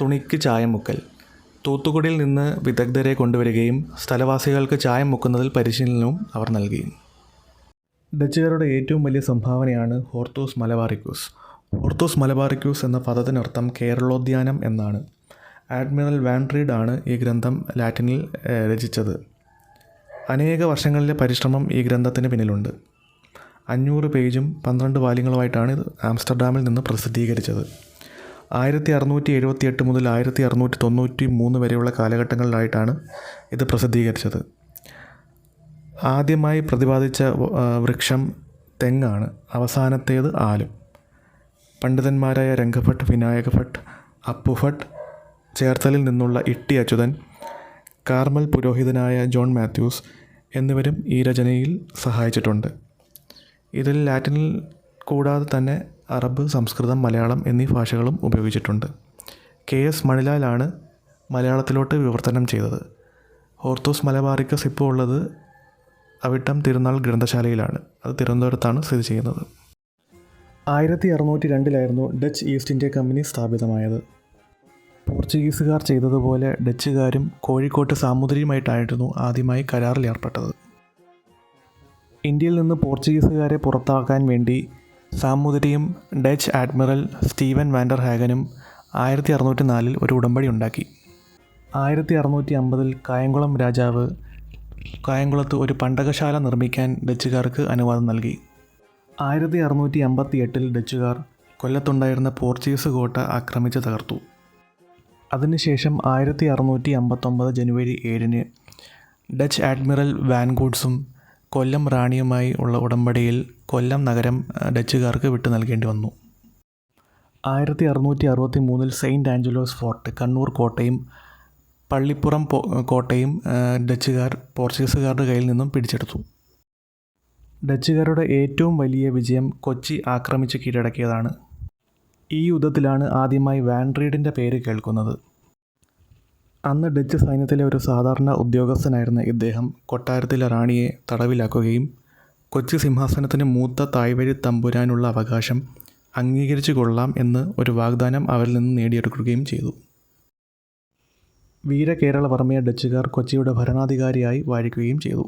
തുണിക്ക് ചായം മുക്കൽ. തൂത്തുക്കുടിയിൽ നിന്ന് വിദഗ്ധരെ കൊണ്ടുവരികയും സ്ഥലവാസികൾക്ക് ചായം മുക്കുന്നതിൽ പരിശീലനവും അവർ നൽകി. ഡച്ചുകാരുടെ ഏറ്റവും വലിയ സംഭാവനയാണ് ഹോർത്തൂസ് മലബാറിക്യൂസ്. ഹോർത്തൂസ് മലബാറിക്യൂസ് എന്ന പദത്തിനർത്ഥം കേരളോദ്യാനം എന്നാണ്. ആഡ്മിറൽ വാൻട്രീഡ് ആണ് ഈ ഗ്രന്ഥം ലാറ്റിനിൽ രചിച്ചത്. അനേക വർഷങ്ങളിലെ പരിശ്രമം ഈ ഗ്രന്ഥത്തിന് പിന്നിലുണ്ട്. അഞ്ഞൂറ് പേജും പന്ത്രണ്ട് വാല്യങ്ങളുമായിട്ടാണ് ഇത് ആംസ്റ്റർഡാമിൽ നിന്ന് പ്രസിദ്ധീകരിച്ചത്. ആയിരത്തി അറുന്നൂറ്റി എഴുപത്തി എട്ട് മുതൽ ആയിരത്തി അറുന്നൂറ്റി തൊണ്ണൂറ്റി മൂന്ന് വരെയുള്ള കാലഘട്ടങ്ങളിലായിട്ടാണ് ഇത് പ്രസിദ്ധീകരിച്ചത്. ആദ്യമായി പ്രതിപാദിച്ച വൃക്ഷം തെങ്ങാണ്. അവസാനത്തേത് ആലും. പണ്ഡിതന്മാരായ രംഗഭട്ട് വിനായക ഭട്ട് അപ്പുഭട്ട് ചേർത്തലിൽ നിന്നുള്ള ഇട്ടി അച്യുതൻ കാർമൽ പുരോഹിതനായ ജോൺ മാത്യൂസ് എന്നിവരും ഈ രചനയിൽ സഹായിച്ചിട്ടുണ്ട്. ഇതിൽ ലാറ്റിനിൽ കൂടാതെ തന്നെ അറബ് സംസ്കൃതം മലയാളം എന്നീ ഭാഷകളും ഉപയോഗിച്ചിട്ടുണ്ട്. കെ. എസ്. മണിലാലാണ് മലയാളത്തിലോട്ട് വിവർത്തനം ചെയ്തത്. ഓർത്തോസ് മലബാറിക്കസ് ഇപ്പോൾ ഉള്ളത് അവിട്ടം തിരുനാൾ ഗ്രന്ഥശാലയിലാണ്. അത് തിരുവനന്തപുരത്താണ് സ്ഥിതി ചെയ്യുന്നത്. ആയിരത്തി അറുന്നൂറ്റി രണ്ടിലായിരുന്നു ഡച്ച് ഈസ്റ്റ് ഇന്ത്യ കമ്പനി സ്ഥാപിതമായത്. പോർച്ചുഗീസുകാർ ചെയ്തതുപോലെ ഡച്ചുകാരും കോഴിക്കോട്ട് സാമുദ്രിയുമായിട്ടായിരുന്നു ആദ്യമായി കരാറിൽ ഏർപ്പെട്ടത് ഇന്ത്യയിൽ നിന്ന് പോർച്ചുഗീസുകാരെ പുറത്താക്കാൻ വേണ്ടി സാമുദ്രിയും ഡച്ച് അഡ്മിറൽ സ്റ്റീവൻ വാൻഡർ ഹാഗനും ആയിരത്തി അറുന്നൂറ്റി നാലിൽ ഒരു ഉടമ്പടി ഉണ്ടാക്കി. ആയിരത്തി അറുന്നൂറ്റി അമ്പതിൽ കായംകുളം രാജാവ് കായംകുളത്ത് ഒരു പണ്ടകശാല നിർമ്മിക്കാൻ ഡച്ചുകാർക്ക് അനുവാദം നൽകി. ആയിരത്തി അറുന്നൂറ്റി അമ്പത്തി എട്ടിൽ ഡച്ചുകാർ കൊല്ലത്തുണ്ടായിരുന്ന പോർച്ചുഗീസ് കോട്ട ആക്രമിച്ച് തകർത്തു. അതിനുശേഷം ആയിരത്തി അറുന്നൂറ്റി അമ്പത്തൊമ്പത് ജനുവരി ഏഴിന് ഡച്ച് അഡ്മിറൽ വാൻഗൂഡ്സും കൊല്ലം റാണിയുമായി ഉള്ള ഉടമ്പടിയിൽ കൊല്ലം നഗരം ഡച്ചുകാർക്ക് വിട്ടു നൽകേണ്ടി വന്നു. ആയിരത്തി അറുന്നൂറ്റി അറുപത്തി മൂന്നിൽ സെയിന്റ് ആഞ്ചലോസ് ഫോർട്ട് കണ്ണൂർ കോട്ടയും പള്ളിപ്പുറം കോട്ടയും ഡച്ചുകാർ പോർച്ചുഗീസുകാരുടെ കയ്യിൽ നിന്നും പിടിച്ചെടുത്തു. ഡച്ചുകാരുടെ ഏറ്റവും വലിയ വിജയം കൊച്ചി ആക്രമിച്ച് കീഴടക്കിയതാണ്. ഈ യുദ്ധത്തിലാണ് ആദ്യമായി വാൻഡ്രീഡിന്റെ പേര് കേൾക്കുന്നത്. അന്ന് ഡച്ച് സൈന്യത്തിലെ ഒരു സാധാരണ ഉദ്യോഗസ്ഥനായിരുന്ന ഇദ്ദേഹം കൊട്ടാരത്തിലെ റാണിയെ തടവിലാക്കുകയും കൊച്ചി സിംഹാസനത്തിന് മൂത്ത തായ്വഴി തമ്പുരാനുള്ള അവകാശം അംഗീകരിച്ചു കൊള്ളാം എന്ന് ഒരു വാഗ്ദാനം അവരിൽ നിന്ന് നേടിയെടുക്കുകയും ചെയ്തു. വീരകേരളവർമ്മയെ ഡച്ചുകാർ കൊച്ചിയുടെ ഭരണാധികാരിയായി വാഴിക്കുകയും ചെയ്തു.